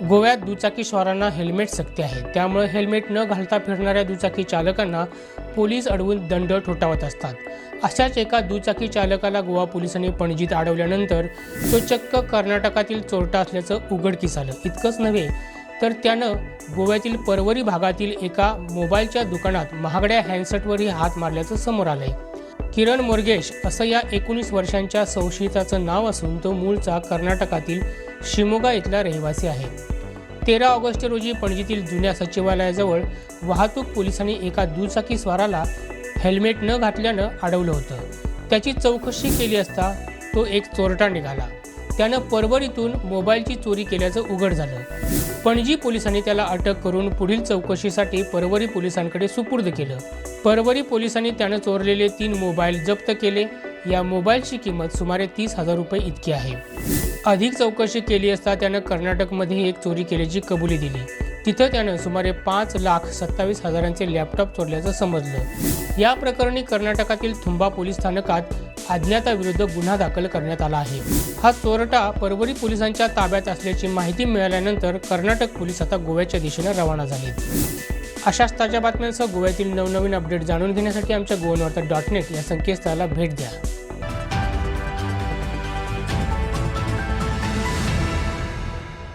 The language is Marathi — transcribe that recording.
गोव्यात दुचाकी स्वारांना हेल्मेट सक्ती आहे. त्यामुळे हेल्मेट न घालता फिरणाऱ्या दुचाकी चालकांना पोलीस अडवून दंड ठोठावत असतात. अशाच एका दुचाकी चालकाला गोवा पोलिसांनी पणजीत अडवल्यानंतर तो चक्क कर्नाटकातील चोरटा असल्याचं उघडकीस आलं इतकंच नव्हे तर त्यानं गोव्यातील परवरी भागातील एका मोबाईलच्या दुकानात महागड्या हँडसेटवरही हात मारल्याचं समोर आलंय. किरण मोर्गेश असं या एकोणीस वर्षांच्या संशयिताचं नाव असून तो मूळचा कर्नाटकातील शिमोगा इथला रहिवासी आहे. तेरा ऑगस्ट रोजी पणजीतील जुन्या सचिवालयाजवळ वाहतूक पोलिसांनी एका दुचाकी स्वाराला हेल्मेट न घातल्यानं अडवलं होतं. त्याची चौकशी केली असता तो एक चोरटा निघाला. त्यानं परवरीतून मोबाईलची चोरी केल्याचं उघड झालं. पणजी पोलिसांनी त्याला अटक करून पुढील चौकशीसाठी परवरी पोलिसांकडे सुपूर्द केलं. परवरी पोलिसांनी त्यानं चोरलेले तीन मोबाईल जप्त केले. या मोबाईलची किंमत सुमारे तीस हजार रुपये इतकी आहे. अधिक चौकशी केली असता त्यानं कर्नाटकमध्ये एक चोरी केल्याची कबुली दिली. तिथं त्यानं सुमारे पाच लाख सत्तावीस हजारांचे लॅपटॉप चोरल्याचं समजलं. या प्रकरणी कर्नाटकातील थुंबा पोलीस स्थानकात अज्ञाताविरुद्ध गुन्हा दाखल करण्यात आला आहे. हा चोरटा परवरी पोलिसांच्या ताब्यात असल्याची माहिती मिळाल्यानंतर कर्नाटक पोलीस आता गोव्याच्या दिशेने रवाना झाले. अशाच ताज्या बातम्यांसह गोव्यातील नवनवीन अपडेट जाणून घेण्यासाठी आमच्या गोवन वार्ता डॉट नेट या संकेतस्थळाला भेट द्या.